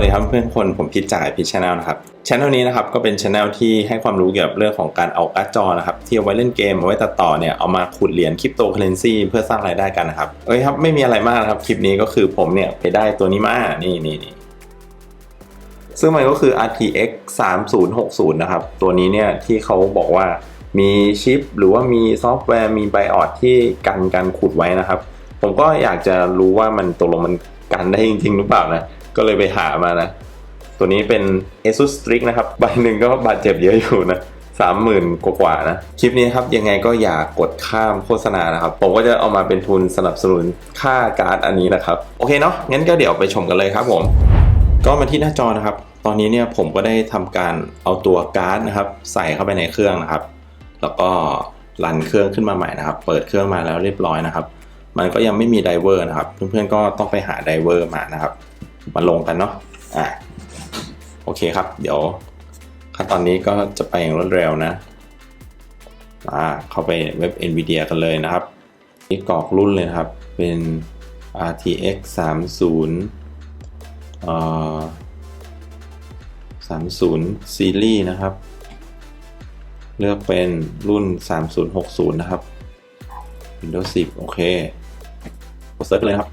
วัสดีครับเพื่อนคนผมพิจจากพิชแนลนะครับช anel นี้นะครับก็เป็นช anel ที่ให้ความรู้เกี่ยวกับเรื่องของการเอาการ์ดจอนะครับที่เอาไว้เล่นเกมเอาไว้ตัดต่อเนี่ยเอามาขุดเหรียญคริปโตเคอเรนซีเพื่อสร้างรายได้กันนะครับเอ้ยครับไม่มีอะไรมากนะครับคลิปนี้ก็คือผมเนี่ยไปได้ตัวนี้มานี่นี่นี่ซึ่งมันก็คือ RTX 3060 นะครับ ตัวนี้เนี่ยที่เขาบอกว่ามีชิป หรือว่ามีซอฟต์แวร์มีไบออดที่กันการขุดไว้นะครับ ผมก็อยากจะรู้ว่ามันตกลงมันกันได้จริง ๆ หรือเปล่านะ ก็เลยไปหามานะ ตัวนี้เป็น ASUS Strix นะครับ ใบหนึ่งก็บาดเจ็บเยอะอยู่นะสามหมื่นกว่าๆนะ คลิปนี้ครับยังไงก็อย่ากกดข้ามโฆษณานะครับ ผมก็จะเอามาเป็นทุนสนับสนุนค่าการ์ดอันนี้นะครับ โอเคเนาะงั้นก็เดี๋ยวไปชมกันเลยครับผม ก็มาที่หน้าจอนะครับ ตอนนี้เนี่ยผมก็ได้ทำการเอาตัวการ์ดนะครับ ใส่เข้าไปในเครื่องนะครับ แล้วก็รันเครื่องขึ้นมาใหม่นะครับ เปิดเครื่องมาแล้วเรียบร้อยนะครับ มันก็ยังไม่มีไดเวอร์นะครับ เพื่อนๆก็ต้องไปหาไดเวอร์มานะครับ มาลงกันเนาะอ่าโอเคครับ เดี๋ยวขั้นตอนนี้ก็จะไปอย่างรวดเร็วนะอ่าเข้าไปเว็บ NVIDIA กันเลยนะครับ นี่กรอกรุ่นเลยนะครับ เป็น RTX 30เอ่อ30 ซีรีส์นะครับ เลือกเป็นรุ่น 3060 นะครับ Windows 10 โอเคกดเซิร์ชเลยครับ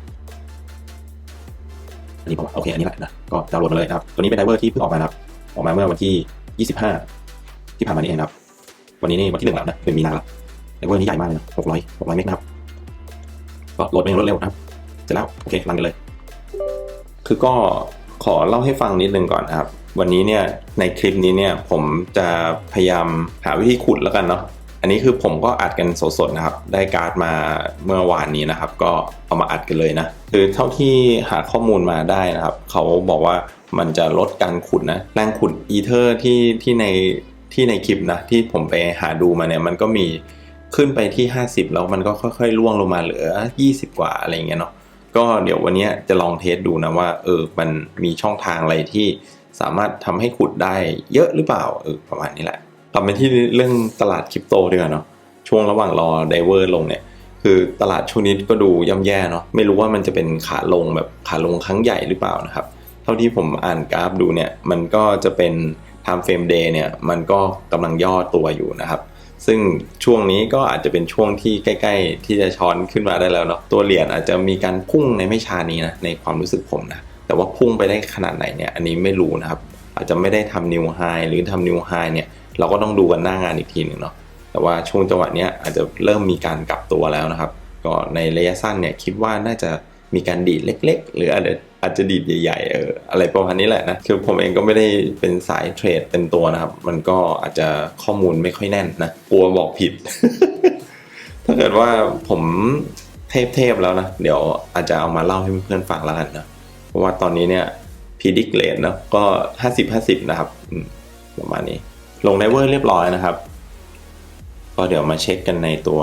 อันนี้ผมโอเคอันนี้แหละนะก็ดาวน์โหลดมาเลยนะครับตัวนี้เป็นไดเวอร์ที่เพิ่งออกมาครับออกมาเมื่อวันที่ 25 ที่ผ่านมานี้เองครับ วันนี้นี่วันที่หนึ่งแล้วนะเป็นมีนาแล้วไดเวอร์นี้ใหญ่มากเลยนะ600 600เมกนะครับก็โหลดไปอย่างรวดเร็วนะครับเสร็จแล้วโอเครันกันเลย คือก็ขอเล่าให้ฟังนิดนึงก่อนนะครับ วันนี้เนี่ยในคลิปนี้เนี่ยผมจะพยายามหาวิธีขุดแล้วกันเนาะ อันนี้คือผมก็อัดกันสดๆนะครับ ได้การ์ดมาเมื่อวานนี้นะครับ ก็เอามาอัดกันเลยนะ คือเท่าที่หาข้อมูลมาได้นะครับ เขาบอกว่ามันจะลดการขุดนะ แรงขุดอีเทอร์ที่ที่ในที่ในคลิปนะ ที่ผมไปหาดูมาเนี่ย มันก็มีขึ้นไปที่ 50 แล้วมันก็ค่อยๆล่วงลงมาเหลือ 20 กว่าอะไรเงี้ยเนาะ ก็เดี๋ยววันนี้จะลองเทสดูนะว่าเออ มันมีช่องทางอะไรที่สามารถทำให้ขุดได้เยอะหรือเปล่าเออประมาณนี้แหละ ลับมาที่เรื่องตลาดคริปโตดีกว่าเนาะช่วงระหว่างรอไดเวอร์ลงเนี่ยคือตลาดช่วงนี้ก็ดูย่ำแย่เนาะไม่รู้ว่ามันจะเป็นขาลงแบบขาลงครั้งใหญ่หรือเปล่านะครับ เท่าที่ผมอ่านกราฟดูเนี่ยมันก็จะเป็น time frame day เนี่ยมันก็กำลังย่อตัวอยู่นะครับ ซึ่งช่วงนี้ก็อาจจะเป็นช่วงที่ใกล้ ๆ ที่จะช้อนขึ้นมาได้แล้วเนาะตัวเหรียญอาจจะมีการพุ่งในไม่ช้านี้นะในความรู้สึกผมนะแต่ว่าพุ่งไปได้ขนาดไหนเนี่ยอันนี้ไม่รู้นะครับ อาจจะไม่ได้ทำนิวไฮหรือทำนิวไฮเนี่ย เราก็ต้องดูกันหน้างานอีกทีหนึ่งเนาะแต่ว่าช่วงจังหวะนี้อาจจะเริ่มมีการกลับตัวแล้วนะครับ ก็ในระยะสั้นเนี่ยคิดว่าน่าจะมีการดีดเล็ก ๆ หรืออาจจะอาจจะดีดใหญ่ๆเอออะไรประมาณนี้แหละนะคือผมเองก็ไม่ได้เป็นสายเทรดเป็นตัวนะครับ มันก็อาจจะข้อมูลไม่ค่อยแน่นนะกลัวบอกผิด ถ้าเกิดว่าผมเทพๆแล้วนะเดี๋ยวอาจจะเอามาเล่าให้เพื่อนๆฟังแล้วกันนะเพราะว่าตอนนี้เนี่ยพีดิกเลนนะก็ห้าสิบห้าสิบนะครับประมาณนี้ ลงไดเวอร์เรียบร้อยนะครับ ก็เดี๋ยวมาเช็คกันในตัว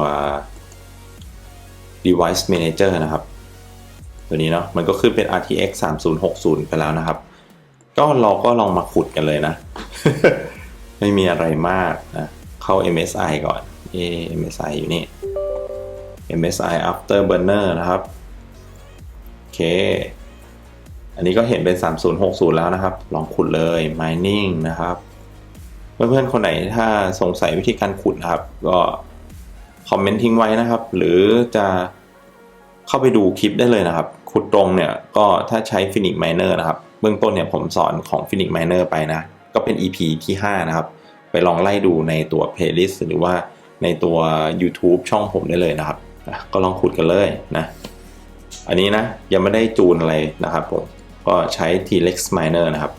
device manager นะครับ ตัวนี้เนาะมันก็ขึ้นเป็น RTX 3060 ไปแล้วนะครับ ก็เราก็ลองมาขุดกันเลยนะ ไม่มีอะไรมากนะ เข้า MSI ก่อนเอ MSI อยู่นี่ MSI Afterburner นะครับ โอเค อันนี้ก็เห็นเป็น 3060 แล้วนะครับ ลองขุดเลย mining นะครับ เพื่อนๆคนไหนถ้าสงสัยวิธีการขุดนะครับ ก็คอมเมนต์ทิ้งไว้นะครับ หรือจะเข้าไปดูคลิปได้เลยนะครับ ขุดตรงเนี่ยก็ถ้าใช้ Phoenix Miner นะครับ เบื้องต้นเนี่ยผมสอนของ Phoenix Miner ไปนะ ก็เป็น EP ที่ 5 นะครับ ไปลองไล่ดูในตัว playlist หรือว่าในตัว YouTube ช่องผมได้เลยนะครับ ก็ลองขุดกันเลยนะ อันนี้นะยังไม่ได้จูนอะไรนะครับผม ก็ใช้ T-Rex Miner นะครับ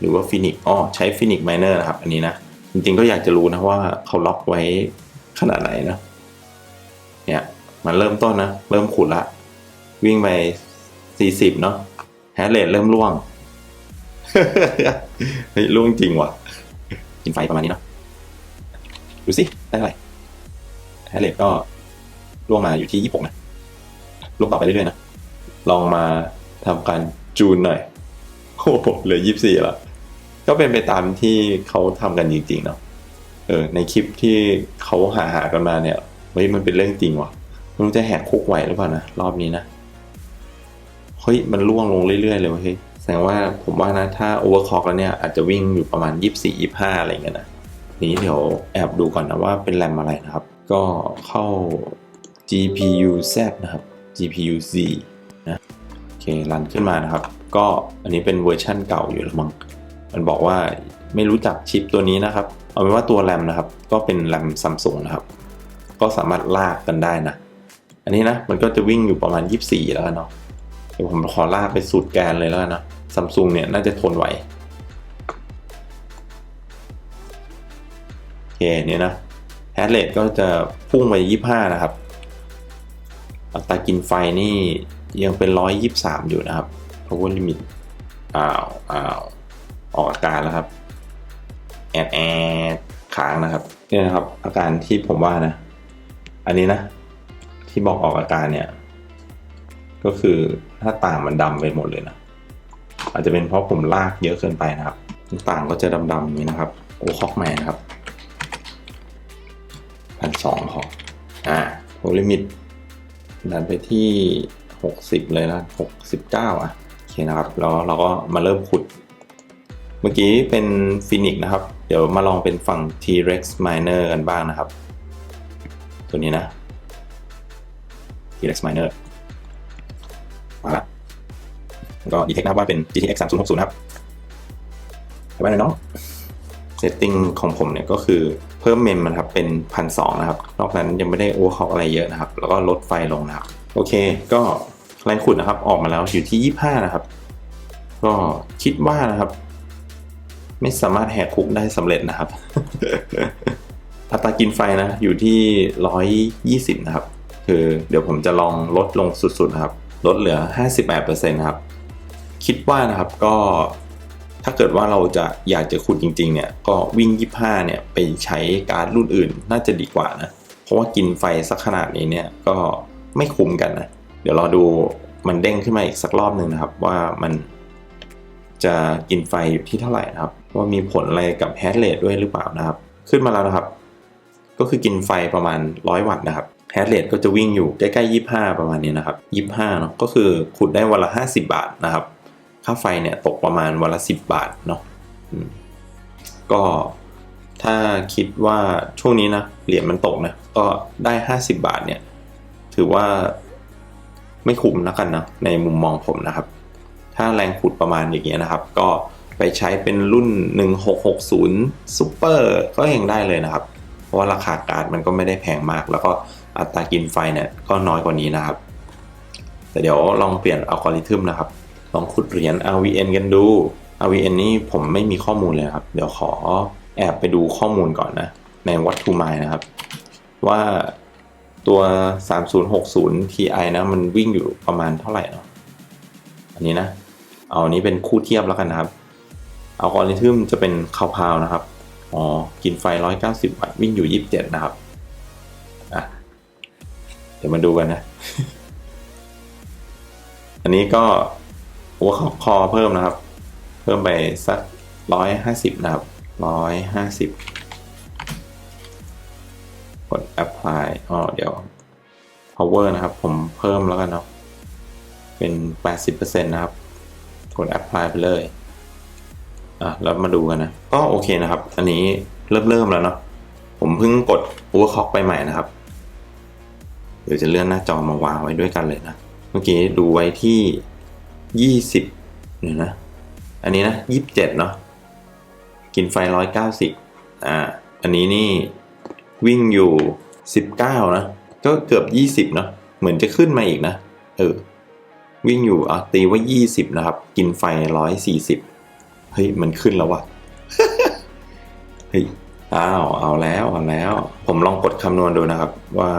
หรือว่า Phoenix อ๋อใช้ Phoenix Miner นะครับ อันนี้นะ จริงๆก็อยากจะรู้นะว่าเขาล็อกไว้ขนาดไหนนะเนี่ยมันเริ่มต้นนะ เริ่มขุดละ วิ่งไป 40 เนาะแฮร์เรทเริ่มล่วงเฮ้ยล่วงจริงว่ะกินไฟประมาณนี้เนาะดูสิได้เท่าไหร่แฮร์เรทก็ล่วงมาอยู่ที่ 26 นะล่วงต่อไปเรื่อยๆนะ ลองมาทำการจูนหน่อยโอ้โหเหลือยี่สี่แล้ว ก็เป็นไปตามที่เขาทำกันจริงๆเนาะเออ ในคลิปที่เขาหาหากันมาเนี่ยเฮ้ยมันเป็นเรื่องจริงว่ะไม่รู้จะแหกคุกไหวหรือเปล่านะรอบนี้นะเฮ้ยมันล่วงลงเรื่อยๆเลยเว้ยเฮ้ยแสดงว่าผมว่านะถ้าโอเวอร์คล็อกแล้วเนี่ยอาจจะวิ่งอยู่ประมาณ 24 25 อะไรเงี้ยนะนี้เดี๋ยวแอบดูก่อนนะว่าเป็นแรมอะไรนะครับ ก็เข้า GPU Z นะครับ GPU Z นะโอเครันขึ้นมานะครับ ก็อันนี้เป็นเวอร์ชั่นเก่าอยู่แล้วมั้ง มันบอกว่าไม่รู้จักชิปตัวนี้นะครับ เอาเป็นว่าตัวแรมนะครับ ก็เป็นแรมซัมซุงนะครับ ก็สามารถลากกันได้นะ อันนี้นะมันก็จะวิ่งอยู่ประมาณ 24 แล้วกันเนาะเดี๋ยวผมขอลากไปสุดแกนเลยแล้วกันนะซัมซุงเนี่ยน่าจะทนไหวโอเคเนี่ยนะแฮชเรทก็จะพุ่งไป 25 นะครับ อัตรากินไฟนี่ยังเป็น 123 อยู่นะครับ power limit อ้าวอ้าว ออกอาการแล้วครับแอดแอดค้างนะครับนี่นะครับ อาการที่ผมว่านะ อันนี้นะ ที่บอกออกอาการเนี่ย ก็คือหน้าต่างมันดำไปหมดเลยนะอาจจะเป็นเพราะผมลากเยอะเกินไปนะครับต่างก็จะดำๆอย่างนี้นะครับโอ้คอกแมนครับพันสองของอ่าโฮลิมิตดันไปที่ 60 เลยนะ69 อะโอเคนะครับ แล้วเราก็มาเริ่มขุด มื่อกี้เป็นฟินิกนะครับ เดี๋ยวมาลองเป็นฝั่ง T-Rex Miner กันบ้างนะครับ ตัวนี้นะ T-Rex Miner มาละแล้วก็ดีเทคนะครับว่าเป็น GTX 3060นะครับไปบ้านน้องเซตติ้งของผมเนี่ยก็คือเพิ่มเมมมันครับเป็นพันสนะครับ นอกนั้นยังไม่ได้โอเวอร์คอกอะไรเยอะนะครับ แล้วก็ลดไฟลงนะครับ โอเค ก็แรงขุดนะครับ ออกมาแล้วอยู่ที่ 25 นะครับ ก็คิดว่านะครับ ไม่สามารถแหกคุกได้สำเร็จนะครับ อัตรากินไฟนะอยู่ที่ 120 นะครับ คือเดี๋ยวผมจะลองลดลงสุดๆนะครับ ลดเหลือ 58%นะครับ คิดว่านะครับก็ถ้าเกิดว่าเราจะอยากจะขุดจริง ๆ เนี่ยก็วิ่ง 25 เนี่ยไปใช้การ์ดรุ่นอื่น น่าจะดีกว่านะ เพราะว่ากินไฟสักขนาดนี้เนี่ยก็ไม่คุ้มกันนะ เดี๋ยวเราดูมันเด้งขึ้นมาอีกสักรอบหนึ่งนะครับ ว่ามันจะกินไฟอยู่ที่เท่าไหร่นะครับ ว่ามีผลอะไรกับแฮชเรทด้วยหรือเปล่านะครับ ขึ้นมาแล้วนะครับ ก็คือกินไฟประมาณ 100 วัตต์นะครับแฮชเรทก็จะวิ่งอยู่ใกล้ๆ 25 ประมาณนี้นะครับ 25 เนาะก็คือขุดได้วันละ 50 บาทนะครับ ค่าไฟเนี่ยตกประมาณวันละ 10 บาทเนาะก็ถ้าคิดว่าช่วงนี้นะเหรียญมันตกนะก็ได้ 50 บาทเนี่ย ถือว่าไม่คุ้มนะกันนะในมุมมองผมนะครับ ถ้าแรงขุดประมาณอย่างเงี้ยนะครับ ก็ ไปใช้เป็นรุ่น 1660 Super ก็ยังได้เลยนะครับ เพราะว่าราคาการ์ดมันก็ไม่ได้แพงมาก แล้วก็อัตรากินไฟเนี่ยก็น้อยกว่านี้นะครับ แต่เดี๋ยวลองเปลี่ยนอัลกอริทึมนะครับ ลองขุดเหรียญ RVN กันดู RVN นี่ผมไม่มีข้อมูลเลยครับ เดี๋ยวขอแอบไปดูข้อมูลก่อนนะ ใน What to Mine นะครับ ว่าตัว 3060 Ti นะ มันวิ่งอยู่ประมาณเท่าไหร่เนาะอันนี้นะ เอาอันนี้เป็นคู่เทียบแล้วกันนะครับ อัลกอริทึมจะเป็นคาวพาวนะครับ อ๋อ กินไฟ 190 วัตต์ วิ่งอยู่ 27 นะครับ อะ เดี๋ยวมาดูกันนะ อันนี้ก็หัวคอเพิ่มนะครับ เพิ่มไปสัก 150 นะครับ 150 กด apply อ๋อ เดี๋ยว power นะครับ ผมเพิ่มแล้วกันเนาะ เป็น 80%นะครับ กด apply ไปเลย อะแล้วมาดูกันนะ ก็โอเคนะครับ อันนี้เริ่มเริ่มแล้วเนาะผมเพิ่งกด overclock ไปใหม่นะครับ เดี๋ยวจะเลื่อนหน้าจอมาวางไว้ด้วยกันเลยนะ เมื่อกี้ดูไว้ที่ 20เนี่ยนะ อันนี้นะ 27 เนาะ กินไฟ 190 อ่า อันนี้นี่วิ่งอยู่ 19 นะ ก็เกือบ 20 เนาะ เหมือนจะขึ้นมาอีกนะ เออ วิ่งอยู่อะตีว่า 20 นะครับ กินไฟ 140 เฮ้ยมันขึ้นแล้ววะเฮ้ยอ้าวเอาแล้วเอาแล้ว ผมลองกดคำนวณดูนะครับ ว่า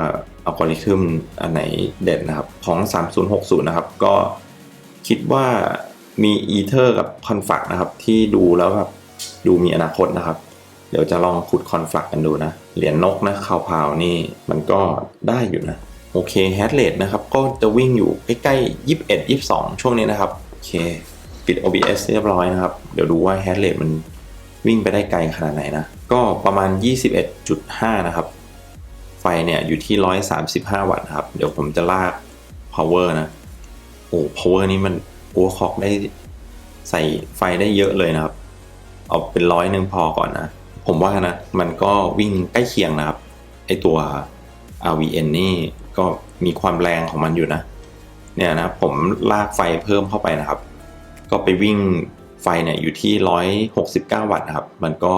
อัลกอริทึมอันไหนเด่นนะครับ ของ 3060 นะครับ ก็คิดว่ามีอีเทอร์กับคอนฟักนะครับ ที่ดูแล้วแบบดูมีอนาคตนะครับ เดี๋ยวจะลองขุดคอนฟักกันดูนะ เหรียญนกนะคาวพาวนี่มันก็ได้อยู่นะ โอเคแฮชเรทนะครับ ก็จะวิ่งอยู่ใกล้ๆ 21 22 ช่วงนี้นะครับ โอเค ปิด OBS เรียบร้อยนะครับ เดี๋ยวดูว่าแฮชเรทมันวิ่งไปได้ไกลขนาดไหนนะ ก็ประมาณ 21.5 นะครับ ไฟเนี่ยอยู่ที่ 135 วัตต์ครับ เดี๋ยวผมจะลาก power นะ โอ้ power นี้มัน overclock ได้ใส่ไฟได้เยอะเลยนะครับ เอาเป็นร้อยหนึ่งพอก่อนนะ ผมว่านะ มันก็วิ่งใกล้เคียงนะครับ ไอตัว RVN นี่ก็มีความแรงของมันอยู่นะ เนี่ยนะผมลากไฟเพิ่มเข้าไปนะครับ ก็ไปวิ่งไฟเนี่ยอยู่ที่ 169 วัตต์ครับ มันก็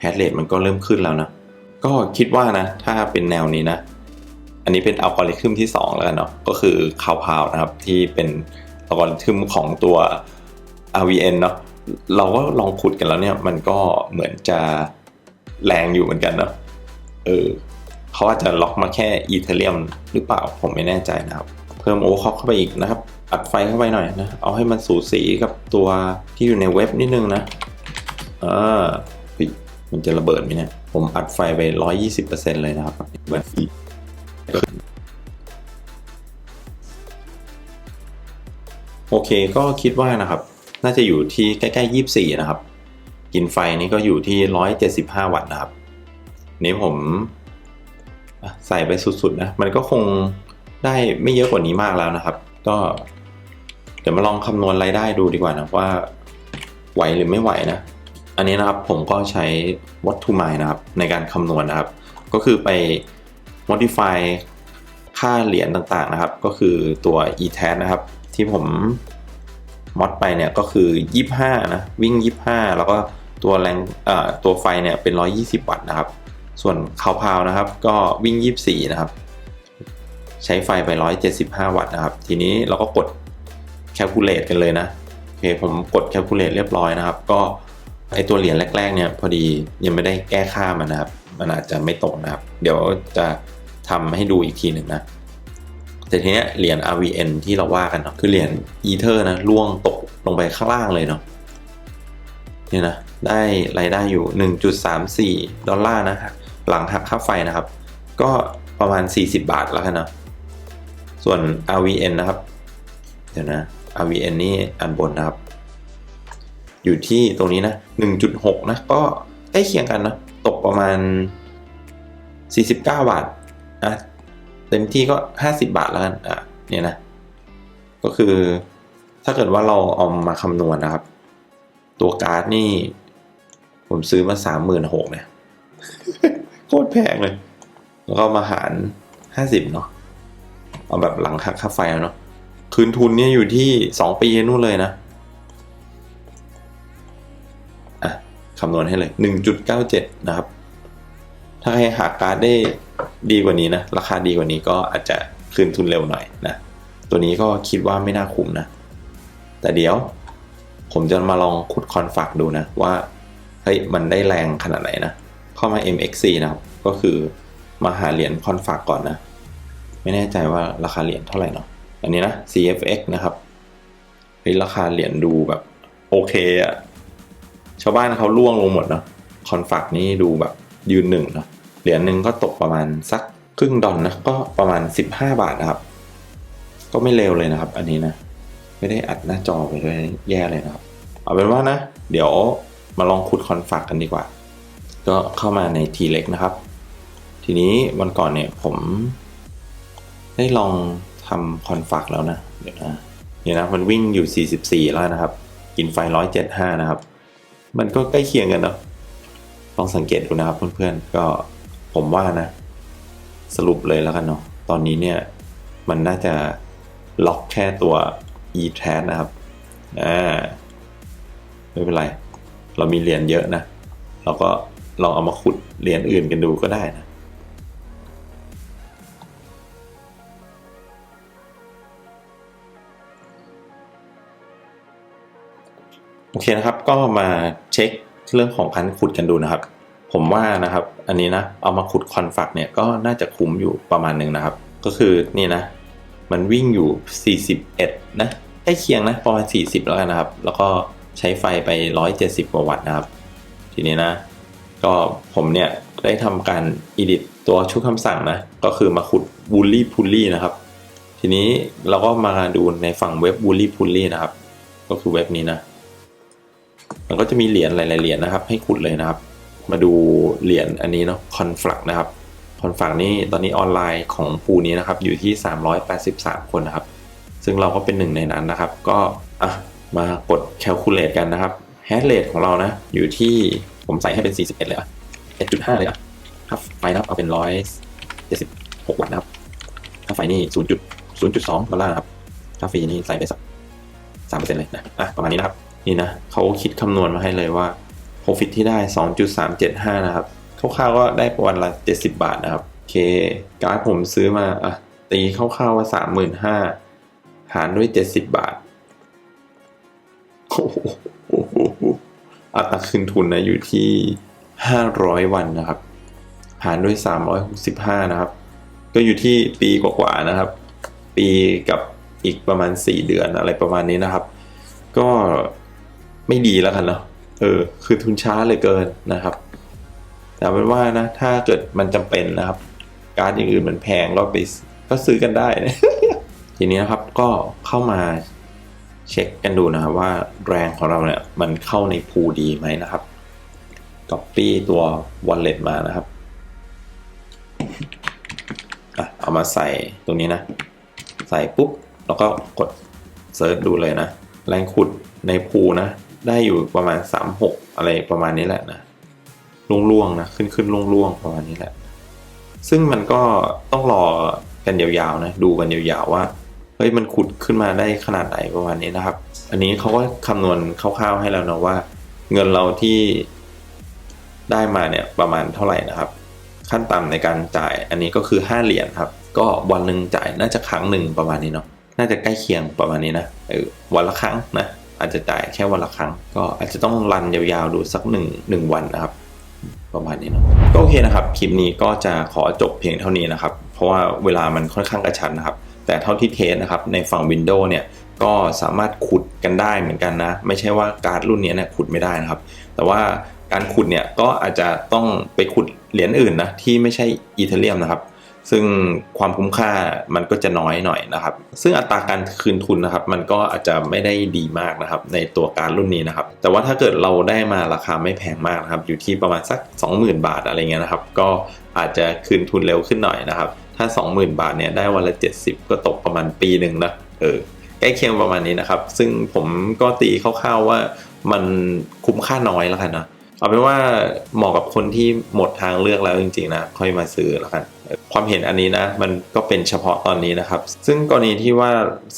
แฮชเรทมันก็เริ่มขึ้นแล้วนะ ก็คิดว่านะ ถ้าเป็นแนวนี้นะ อันนี้เป็นอัลกอริทึมที่ 2 แล้วกันเนาะ ก็คือคาวพาวนะครับ ที่เป็นอัลกอริทึมของตัว RVN เนาะ เราก็ลองขุดกันแล้วเนี่ย มันก็เหมือนจะแรงอยู่เหมือนกันเนาะ เออเขาอาจจะล็อกมาแค่อีเทเรียมหรือเปล่า ผมไม่แน่ใจนะครับ เพิ่มโอเคอกเข้าไปอีกนะครับ อัดไฟเข้าไปหน่อยนะ เอาให้มันสูสีกับตัวที่อยู่ในเว็บนิดนึงนะอ่าเฮ้ยมันจะระเบิดไหมเนี่ย ผมอัดไฟไป 120%เลยนะครับแบบโอเคก็คิดว่านะครับ น่าจะอยู่ที่ใกล้ๆ 24 นะครับ กินไฟนี่ก็อยู่ที่ 175 วัตต์นะครับ นี้ผมใส่ไปสุดๆนะ มันก็คงได้ไม่เยอะกว่านี้มากแล้วนะครับ ก็ ดี๋ยวมาลองคำนวณรายได้ดูดีกว่านะว่าไหวหรือไม่ไหวนะ อันนี้นะครับผมก็ใช้ what to my นะครับในการคำนวณนะครับ ก็คือไป modify ค่าเหรียญต่างๆนะครับ ก็คือตัว e t a นะครับ ที่ผมมอดไปเนี่ยก็คือ 25 นะ วิ่ง 25 แล้วก็ตัวแรงตัวไฟเนี่ยเป็น 120 วัตต์นะครับ ส่วนคาวพาวนะครับ ก็วิ่ง 24 นะครับ ใช้ไฟไป 175 วัตต์นะครับ ทีนี้เราก็กด calculate กันเลยนะโอเคผมกด calculate เรียบร้อยนะครับ ก็ไอตัวเหรียญแรกๆเนี่ยพอดียังไม่ได้แก้ค่ามันนะครับ มันอาจจะไม่ตรงนะครับ เดี๋ยวจะทำให้ดูอีกทีหนึ่งนะแต่ทีเนี้ยเหรียญ RVN ที่เราว่ากันเนาะคือเหรียญ Ether นะล่วงตกลงไปข้างล่างเลยเนาะเนี่ยนะได้รายได้อยู่ 1.34 ดอลลาร์นะฮะหลังหักค่าไฟนะครับ ก็ประมาณ 40 บาทแล้วกันเนาะส่วน RVN นะครับ เดี๋ยวนะ RVN นี่อันบนนะครับ อยู่ที่ตรงนี้นะ 1.6 นะ ก็ใกล้เคียงกันนะ ตกประมาณ 49 บาทอะเต็มที่ก็ 50 บาทแล้วกันอะเนี่ยนะ ก็คือถ้าเกิดว่าเราเอามาคำนวณนะครับ ตัวการ์ดนี่ ผมซื้อมา 36,000เนี่ยโคตรแพงเลย แล้วก็มาหาร 50 เนาะเอาแบบหลังหักค่าไฟเนาะ คืนทุนเนี่ยอยู่ที่2ปีนู่นเลยนะอะคำนวณให้เลย1.97นะครับ ถ้าใครหาการ์ดได้ดีกว่านี้นะ ราคาดีกว่านี้ก็อาจจะคืนทุนเร็วหน่อยนะ ตัวนี้ก็คิดว่าไม่น่าคุ้มนะ แต่เดี๋ยวผมจะมาลองขุดคอนฝากดูนะ ว่าเฮ้ยมันได้แรงขนาดไหนนะ เข้ามา MXC นะครับ ก็คือมาหาเหรียญคอนฝากก่อนนะ ไม่แน่ใจว่าราคาเหรียญเท่าไหร่เนาะ อันนี้นะ CFX นะครับเฮ้ยราคาเหรียญดูแบบ โอเคอะชาวบ้านเขาล่วงลงหมดเนาะคอนฝากนี่ดูแบบยืนหนึ่งเนาะเหรียญหนึ่งก็ตกประมาณสักครึ่งดอลนะก็ประมาณ 15 บาทนะครับ ก็ไม่เร็วเลยนะครับ อันนี้นะ ไม่ได้อัดหน้าจอไปด้วยแย่เลยนะครับ เอาเป็นว่านะ เดี๋ยวมาลองขุดคอนฝากกันดีกว่า ก็เข้ามาใน T เล็กนะครับ ทีนี้วันก่อนเนี่ยผม ได้ลอง ทำคอนฝากแล้วนะ เดี๋ยวนะเนี่ยนะ มันวิ่งอยู่ 44 แล้วนะครับ กินไฟ 175 นะครับ มันก็ใกล้เคียงกันเนาะลองสังเกตดูนะครับเพื่อนๆ ก็ผมว่านะ สรุปเลยแล้วกันเนาะ ตอนนี้เนี่ย มันน่าจะล็อกแค่ตัว e t r a d นะครับ อ่า ไม่เป็นไร เรามีเหรียญเยอะนะ เราก็ลองเอามาขุดเหรียญอื่นกันดูก็ได้นะ โอเคนะครับ ก็มาเช็คเรื่องของการขุดกันดูนะครับ ผมว่านะครับ อันนี้นะ เอามาขุดคอนฟักเนี่ยก็น่าจะคุ้มอยู่ประมาณหนึ่งนะครับ ก็คือนี่นะ มันวิ่งอยู่ 41 นะใกล้เคียงนะประมาณ 40 แล้วกันนะครับ แล้วก็ใช้ไฟไป 170กว่าวัตต์นะครับ ทีนี้นะ ก็ผมเนี่ยได้ทำการ edit ตัวชุดคำสั่งนะ ก็คือมาขุด bully pulley นะครับ ทีนี้เราก็มาดูในฝั่งเว็บ bully pulley นะครับ ก็คือเว็บนี้นะ มันก็จะมีเหรียญหลายๆเหรียญนะครับ ให้ขุดเลยนะครับ มาดูเหรียญอันนี้เนาะคอนฟลักนะครับคอนฟลักนี่ตอนนี้ออนไลน์ของปูนี้นะครับ อยู่ที่ 383 คนนะครับ ซึ่งเราก็เป็นหนึ่งในนั้นนะครับ ก็อะมากด calculate กันนะครับ hash rate ของเรานะ อยู่ที่ผมใส่ให้เป็น 41 เลยอะ1.5 เลยอะถ้าไฟนะครับเอาเป็น 176 วัตต์นะครับ ถ้าไฟนี่ 0.0.2 ดอลลาร์นะครับ ถ้าฟรีนี่ใส่ไปสักสามเปอร์เซ็นต์เลยนะอะประมาณนี้นะครับ นี่นะเขาคิดคำนวณมาให้เลยว่า profit ที่ได้ 2.375 นะครับคร่าวๆก็ได้ประมาณละ 70 บาทนะครับโอเคการผมซื้อมาอะตีคร่าวๆว่า 35,000 หารด้วย 70 บาทโอ้โหอัตราคืนทุนนะอยู่ที่ 500 วันนะครับ หารด้วย 365 นะครับ ก็อยู่ที่ปีกว่าๆนะครับ ปีกับอีกประมาณ 4 เดือนอะไรประมาณนี้นะครับ ก็ ไม่ดีแล้วกันเนาะเออ คือทุนช้าเลยเกินนะครับ แต่เป็นว่านะ ถ้าเกิดมันจำเป็นนะครับ การอย่างอื่นมันแพงก็ไปก็ซื้อกันได้นะทีนี้นะครับก็เข้ามาเช็คกันดูนะครับว่าแรงของเราเนี่ยมันเข้าในพูดีไหมนะครับ Copy ตัว wallet มานะครับอะเอามาใส่ตรงนี้นะ ใส่ปุ๊บ แล้วก็กดเซิร์ชดูเลยนะ แรงขุดในพูนะ ได้อยู่ประมาณ 36 อะไรประมาณนี้แหละนะล่วงๆนะขึ้นขึ้นล่วงๆประมาณนี้แหละ ซึ่งมันก็ต้องรอกันยาวๆนะดูกันยาวๆว่าเฮ้ยมันขุดขึ้นมาได้ขนาดไหนประมาณนี้นะครับ อันนี้เขาก็คำนวณคร่าวๆให้แล้วนะว่า เงินเราที่ได้มาเนี่ยประมาณเท่าไหร่นะครับ ขั้นต่ำในการจ่ายอันนี้ก็คือ 5 เหรียญครับ ก็วันหนึ่งจ่ายน่าจะครั้งหนึ่งประมาณนี้เนาะน่าจะใกล้เคียงประมาณนี้นะเออวันละครั้งนะ อาจจะจ่ายแค่วันละครั้ง ก็อาจจะต้องรันยาวๆดูสักหนึ่งหนึ่งวันนะครับ ประมาณนี้เนาะก็โอเคนะครับคลิปนี้ก็จะขอจบเพียงเท่านี้นะครับ เพราะว่าเวลามันค่อนข้างกระชั้นนะครับ แต่เท่าที่เทสนะครับในฝั่ง Windows เนี่ยก็สามารถขุดกันได้เหมือนกันนะ ไม่ใช่ว่าการ์ดรุ่นนี้เนี่ยขุดไม่ได้นะครับ แต่ว่าการขุดเนี่ยก็อาจจะต้องไปขุดเหรียญอื่นนะที่ไม่ใช่อีเทเรียมนะครับ ซึ่งความคุ้มค่ามันก็จะน้อยหน่อยนะครับ ซึ่งอัตราการคืนทุนนะครับ มันก็อาจจะไม่ได้ดีมากนะครับ ในตัวการรุ่นนี้นะครับ แต่ว่าถ้าเกิดเราได้มาราคาไม่แพงมากนะครับ อยู่ที่ประมาณสัก 20,000 บาทอะไรเงี้ยนะครับ ก็อาจจะคืนทุนเร็วขึ้นหน่อยนะครับ ถ้า 20,000 บาทเนี่ยได้วันละ 70 ก็ตกประมาณปีหนึ่งนะเออใกล้เคียงประมาณนี้นะครับ ซึ่งผมก็ตีคร่าวๆว่ามันคุ้มค่าน้อยแล้วกันนะเอาเป็นว่าเหมาะกับคนที่หมดทางเลือกแล้วจริงๆนะค่อยมาซื้อแล้วกัน ความเห็นอันนี้นะ มันก็เป็นเฉพาะตอนนี้นะครับ ซึ่งกรณีที่ว่า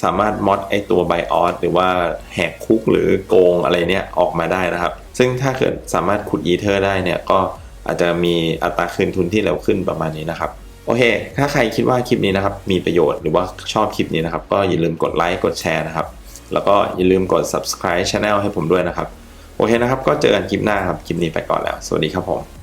สามารถมอดไอตัวไบออสหรือว่าแหกคุกหรือโกงอะไรเนี่ยออกมาได้นะครับ ซึ่งถ้าเกิดสามารถขุดอีเทอร์ได้เนี่ยก็อาจจะมีอัตราคืนทุนที่เร็วขึ้นประมาณนี้นะครับ โอเค ถ้าใครคิดว่าคลิปนี้นะครับ มีประโยชน์หรือว่าชอบคลิปนี้นะครับ ก็อย่าลืมกดไลค์กดแชร์นะครับ แล้วก็อย่าลืมกด subscribe channel ให้ผมด้วยนะครับ โอเคนะครับ ก็เจอกันคลิปหน้าครับ คลิปนี้ไปก่อนแล้ว สวัสดีครับผม